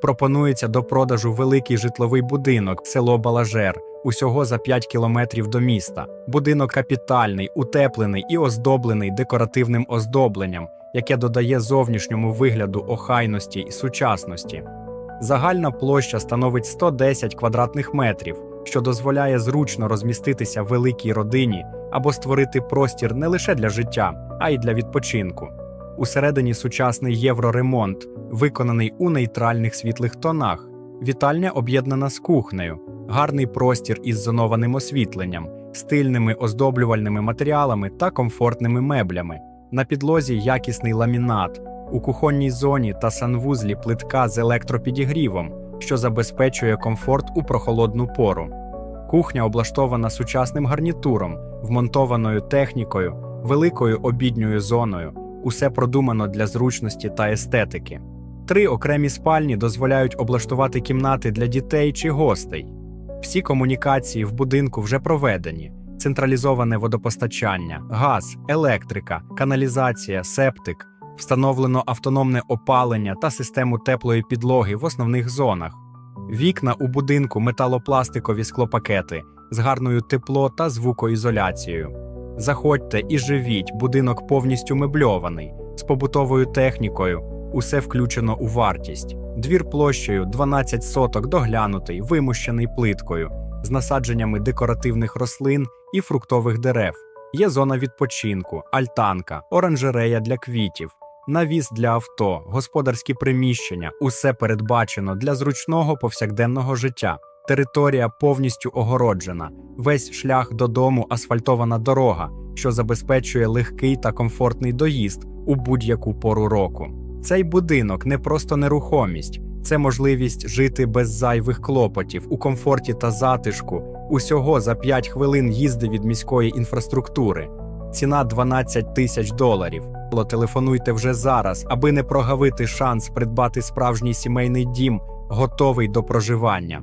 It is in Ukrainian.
Пропонується до продажу великий житловий будинок, село Балажер, усього за 5 кілометрів до міста. Будинок капітальний, утеплений і оздоблений декоративним оздобленням, яке додає зовнішньому вигляду охайності і сучасності. Загальна площа становить 110 квадратних метрів, що дозволяє зручно розміститися великій родині або створити простір не лише для життя, а й для відпочинку. Усередині сучасний євроремонт, виконаний у нейтральних світлих тонах. Вітальня об'єднана з кухнею, гарний простір із зонованим освітленням, стильними оздоблювальними матеріалами та комфортними меблями. На підлозі якісний ламінат, у кухонній зоні та санвузлі плитка з електропідігрівом, що забезпечує комфорт у прохолодну пору. Кухня облаштована сучасним гарнітуром, вмонтованою технікою, великою обідньою зоною. Усе продумано для зручності та естетики. Три окремі спальні дозволяють облаштувати кімнати для дітей чи гостей. Всі комунікації в будинку вже проведені: централізоване водопостачання, газ, електрика, каналізація, септик, встановлено автономне опалення та систему теплої підлоги в основних зонах. Вікна у будинку металопластикові склопакети з гарною тепло та звукоізоляцією. Заходьте і живіть, будинок повністю мебльований, з побутовою технікою, усе включено у вартість. Двір площею 12 соток доглянутий, вимущений плиткою, з насадженнями декоративних рослин і фруктових дерев. Є зона відпочинку, альтанка, оранжерея для квітів, навіс для авто, господарські приміщення усе передбачено для зручного повсякденного життя. Територія повністю огороджена. Весь шлях додому асфальтована дорога, що забезпечує легкий та комфортний доїзд у будь-яку пору року. Цей будинок не просто нерухомість, це можливість жити без зайвих клопотів у комфорті та затишку, усього за 5 хвилин їзди від міської інфраструктури. Ціна 12 тисяч доларів. Телефонуйте вже зараз, аби не прогавити шанс придбати справжній сімейний дім, готовий до проживання.